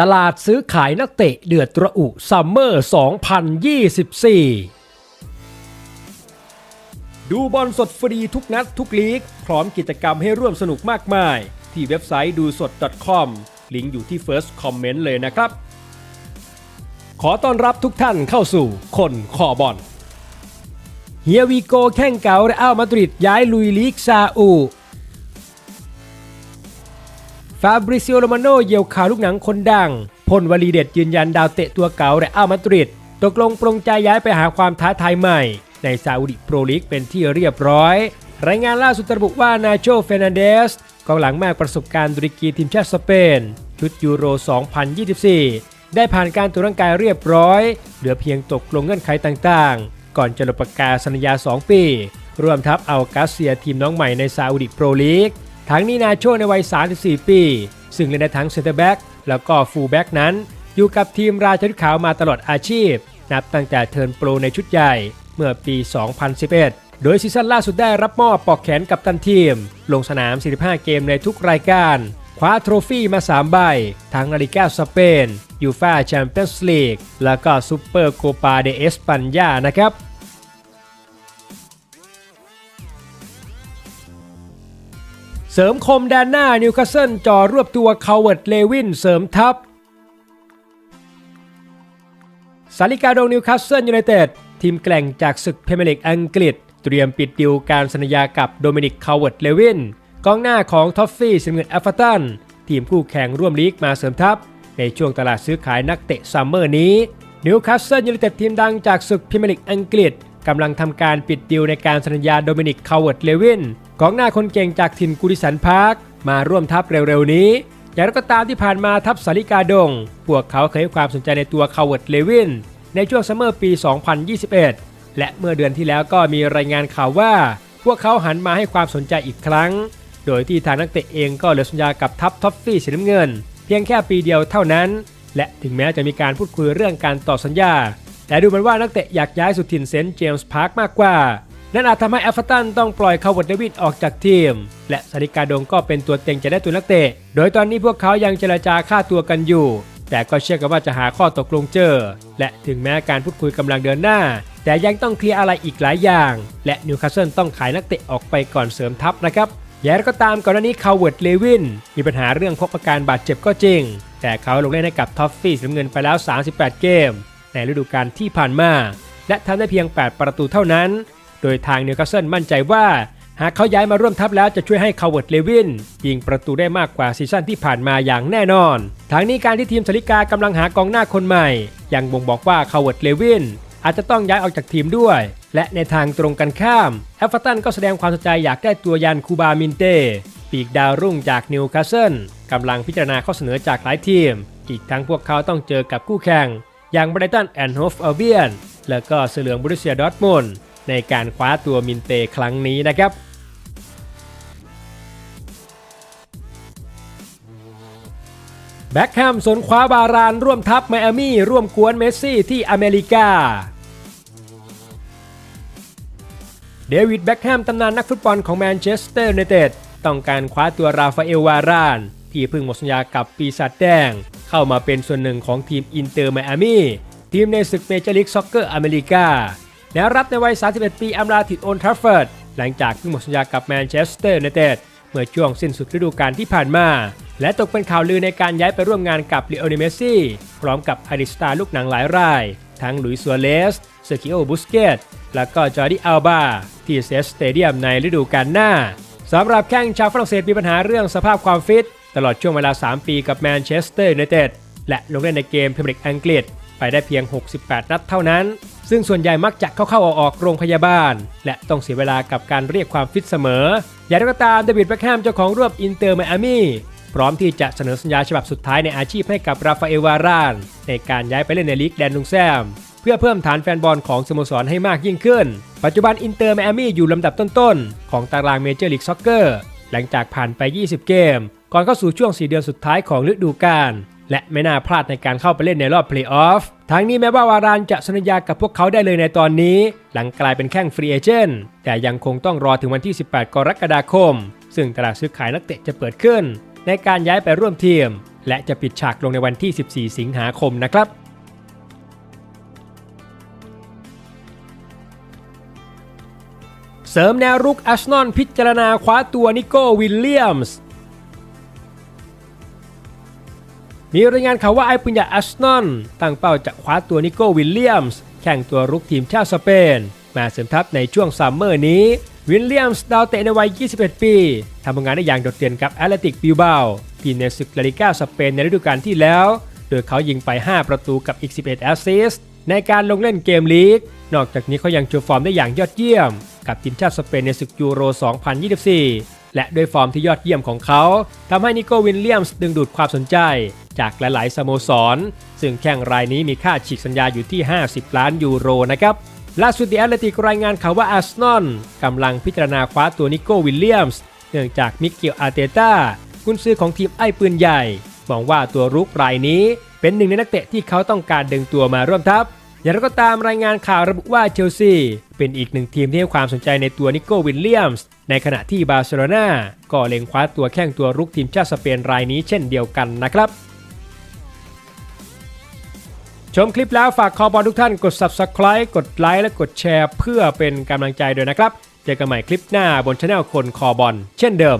ตลาดซื้อขายนักเตะเดือดระอุซัมเมอร์ 2024 ดูบอลสดฟรีทุกนัดทุกลีก พร้อมกิจกรรมให้ร่วมสนุกมากมาย ที่เว็บไซต์ดูสด .com ลิงก์อยู่ที่ First Comment เลยนะครับ ขอต้อนรับทุกท่านเข้าสู่คนขอบอลเฮียวีโกแข่งเก่าและอัลมาดริดย้ายลุยลีกซาอุาบริซิโอโรมาโนเยียวข่าวลูกหนังคนดังพลวลีเด็ดยืนยันดาวเตะตัวเก่าและอัลมาดริดตกลงปรงใจย้ายไปหาความท้าทายใหม่ ในซาอุดิโปรลีกเป็นที่เรียบร้อย รายงานล่าสุดระบุว่านาโชเฟนันเดสกองหลังมากประสบการณ์ดุริกีทีมชาติสเปน ชุดยูโร 2024 ได้ผ่านการตรวจร่างกายเรียบร้อย เหลือเพียงตกลงเงื่อนไขต่างๆ ก่อนจะลงประกาศสัญญา 2 ปี รวมทัพอัลกาเซียทีมน้องใหม่ในซาอุดิโปรลีก ทั้งนี้นาโชในวัย 34 ปี ซึ่งเล่นได้ทั้งเซนเตอร์แบ็กแล้วก็ฟูลแบ็กนั้น อยู่กับทีมราชนุขาวมาตลอดอาชีพ นับตั้งแต่เทิร์นโปรในชุดใหญ่ เมื่อปี 2011 โดยซีซั่นล่าสุดได้รับมอบปอกแขนกับตันทีม ลงสนาม 45 เกมในทุกรายการ คว้าโทรฟี่มา 3 ใบ ทั้งนาฬิกาสเปนยูฟาแชมเปี้ยนส์ลีก แล้วก็ซูเปอร์โคปาเดเอสปันยานะครับ เสริมคมแดนหน้านิวคาสเซิลจ่อรวบตัวคาวเวิร์ดเลวินเสริมทัพสาริกาดงนิวคาสเซิลยูไนเต็ดทีมแกล่งจากศึกพรีเมียร์ลีกอังกฤษ เตรียมปิดดิวการสัญญากับโดมินิกคาวเวิร์ดเลวินกองหน้าของท็อฟฟี่สีเงินแอฟเฟอร์ตันทีมคู่แข่งร่วมลีกมาเสริมทัพ ในช่วงตลาดซื้อขายนักเตะซัมเมอร์นี้นิวคาสเซิลยูไนเต็ดทีมดังจากศึกพรีเมียร์ลีกอังกฤษกำลังทำการปิดดิวในการสัญญาโดมินิกคาวเวิร์ดเลวิน กองหน้าคนเก่งจากถิ่นกูดิสันพาร์คมาร่วมทัพเร็วๆนี้ อย่างไรก็ตามที่ผ่านมาทัพสาริกาดง พวกเขาเคยให้ความสนใจในตัวคาวเวิร์ดเลวินในช่วงซัมเมอร์ปี 2021 และเมื่อเดือนที่แล้วก็มีรายงานข่าวว่า พวกเขาหันมาให้ความสนใจอีกครั้ง โดยที่ทางนักเตะเองก็เหลือสัญญากับทัพท็อฟฟี่สีน้ำเงิน เพียงแค่ปีเดียวเท่านั้น และถึงแม้จะมีการพูดคุยเรื่องการต่อสัญญา แต่ดูเหมือนว่านักเตะอยากย้ายสุดถิ่นเซนต์เจมส์พาร์คมากกว่า นั่นอาจทำให้แอฟเฟอร์ตันต้องปล่อยคาวเวิดเดวิดออกจากทีม และสาริกาดงก็เป็นตัวเต็งจะได้ตัวนักเตะ โดยตอนนี้พวกเขายังเจรจาค่าตัวกันอยู่ แต่ก็เชื่อกันว่าจะหาข้อตกลงเจอ และถึงแม้การพูดคุยกำลังเดินหน้า แต่ยังต้องเคลียร์อะไรอีกหลายอย่าง และนิวคาสเซิลต้องขายนักเตะออกไปก่อนเสริมทัพนะครับอย่างไรก็ตามก่อนหน้านี้คาวเวิดเลวินมีปัญหาเรื่องพบอาการบาดเจ็บก็จริง แต่เขาลงเล่นให้กับท็อฟฟี่สีน้ำเงินไปแล้ว 38 เกม ในฤดูกาลที่ผ่านมาและทำได้เพียง 8 ประตูเท่านั้น โดยทางนิวคาสเซิลมั่นใจว่า หากเขาย้ายมาร่วมทัพแล้วจะช่วยให้คาวเวิร์ดเลวินยิงประตูได้มากกว่าซีซั่นที่ผ่านมาอย่างแน่นอน ทางนี้การที่ทีมสลิกากำลังหากองหน้าคนใหม่ ยังบ่งบอกว่าคาวเวิร์ดเลวินอาจจะต้องย้ายออกจากทีมด้วย และในทางตรงกันข้ามแอฟเฟอร์ตันก็แสดงความสนใจอยากได้ตัวยันคูบามินเต้ปีกดาวรุ่งจากนิวคาสเซิลกำลังพิจารณาข้อเสนอจากหลายทีม อีกทั้งพวกเขาต้องเจอกับคู่แข่ง อย่างไบรตันแอนด์โฮฟเอเบียน และก็เสือเหลืองบรุเซียดอร์ทมุนด์ ในการคว้าตัวมินเตครั้งนี้นะครับแบ็คแฮมสนคว้าบารานร่วมทัพไมอามี่ร่วมกวนเมสซี่ที่อเมริกาเดวิดแบ็คแฮมตำนานนักฟุตบอลของแมนเชสเตอร์ยูไนเต็ดต้องการคว้าตัวราฟาเอลวาราน ที่เพิ่งหมดสัญญากับปีศาจแดง เข้ามาเป็นส่วนหนึ่งของทีมอินเตอร์ไมอามี่ทีมในศึกเมเจอร์ลีกซ็อกเกอร์อเมริกา แนวรับในวัย 31 ปีอำลาถิ่นโอนทรัฟเฟิร์ด หลังจากเพิ่งหมดสัญญากับแมนเชสเตอร์ยูไนเต็ดเมื่อช่วงสิ้นสุดฤดูกาลที่ผ่านมา และตกเป็นข่าวลือในการย้ายไปร่วมงานกับลิโอเนเมซี่พร้อมกับอาริสตาลูกหนังหลายราย ทั้งหลุยส์ซัวเลสเซอร์กิโอบุสเกตและก็จอร์ดิอัลบาที่เซสเตเดียมในฤดูกาลหน้าสำหรับแข้งชาวฝรั่งเศสมีปัญหาเรื่องสภาพความฟิต ตลอดช่วงเวลา 3 ปีกับแมนเชสเตอร์ยูไนเต็ดและลงเล่นในเกมพรีเมียร์ลีกอังกฤษไปได้เพียง 68 นัดเท่านั้น ซึ่งส่วนใหญ่มักจะเข้าๆออกๆโรงพยาบาล และต้องเสียเวลากับการเรียกความฟิตเสมอ อย่างไรก็ตามเดวิดแบ็คแฮมเจ้าของรวมอินเตอร์ไมอามี่พร้อมที่จะเสนอสัญญาฉบับสุดท้ายในอาชีพให้กับราฟาเอลวาราน ในการย้ายไปเล่นในลีกแดนลุงแซม เพื่อเพิ่มฐานแฟนบอลของสโมสรให้มากยิ่งขึ้น ปัจจุบันอินเตอร์ไมอามี่อยู่ลำดับต้นๆ ของตารางเมเจอร์ลีกซ็อกเกอร์หลังจากผ่านไป 20 เกม ก่อนเข้าสู่ช่วง 4 เดือนสุดท้ายของฤดูกาล และไม่น่าพลาดในการเข้าไปเล่นในรอบเพลย์ออฟทั้งนี้แม้ว่าวารานจะสัญญากับพวกเขาได้เลยในตอนนี้ หลังกลายเป็นแข้งฟรีเอเจนต์แต่ยังคงต้องรอถึงวันที่ 18 กรกฎาคม ซึ่งตลาดซื้อขายนักเตะจะเปิดขึ้น ในการย้ายไปร่วมทีม และจะปิดฉากลงในวันที่ 14 สิงหาคมนะครับเสริมแนวรุกอาร์เซนอลพิจารณาคว้าตัวนิโก้วิลเลียมส์ มีรายงานข่าวว่าไอ้ปืนใหญ่อาร์เซนอลตั้งเป้าจะคว้าตัวนิโก้วิลเลียมส์แข่งตัวรุกทีมชาติสเปน มาเสริมทัพในช่วงซัมเมอร์นี้ วิลเลียมส์ดาวเตะในวัย 21 ปีทำงานได้อย่างโดดเด่นกับแอตเลติกบิลบาทีมในศึกลาลิก้าสเปนในฤดูกาลที่แล้ว โดยเขายิงไป 5 ประตูกับอีก 11 แอสซิสต์ในการลงเล่นเกมลีก นอกจากนี้เขายังโชว์ฟอร์มได้อย่างยอดเยี่ยม กับทีมชาติสเปนในศึกยูโร 2024 และด้วยฟอร์มที่ยอดเยี่ยมของเขาทำให้นิโกวิลเลียมส์ดึงดูดความสนใจ จากหลาย ๆ สโมสร ซึ่งแข่งรายนี้มีค่าฉีกสัญญาอยู่ที่ 50 ล้านยูโรนะครับล่าสุดดีแอตเลติกรายงานข่าวว่าอาร์เซนอลกำลังพิจารณาคว้าตัวนิโกวิลเลียมส์เนื่องจากมิเกลอาร์เตต้ากุนซือของทีมไอ้ปืนใหญ่ มองว่าตัวรุกรายนี้เป็นหนึ่งในนักเตะที่เขาต้องการดึงตัวมาร่วมทัพอย่างไรก็ตามรายงานข่าวระบุว่าเชลซี เป็นอีกหนึ่งทีมที่ให้ความสนใจในตัวนิโก้วิลเลียมส์ในขณะที่บาร์เซโลนาก็เล็งคว้าตัวแข้งตัวรุกทีมชาติสเปนรายนี้เช่นเดียวกันนะครับ ชมคลิปแล้วฝากคอบอลทุกท่านกด Subscribe กดไลค์และกดแชร์ เพื่อเป็นกำลังใจด้วยนะครับ เจอกันใหม่คลิปหน้าบนช anel คนคอบอลเช่นเดิม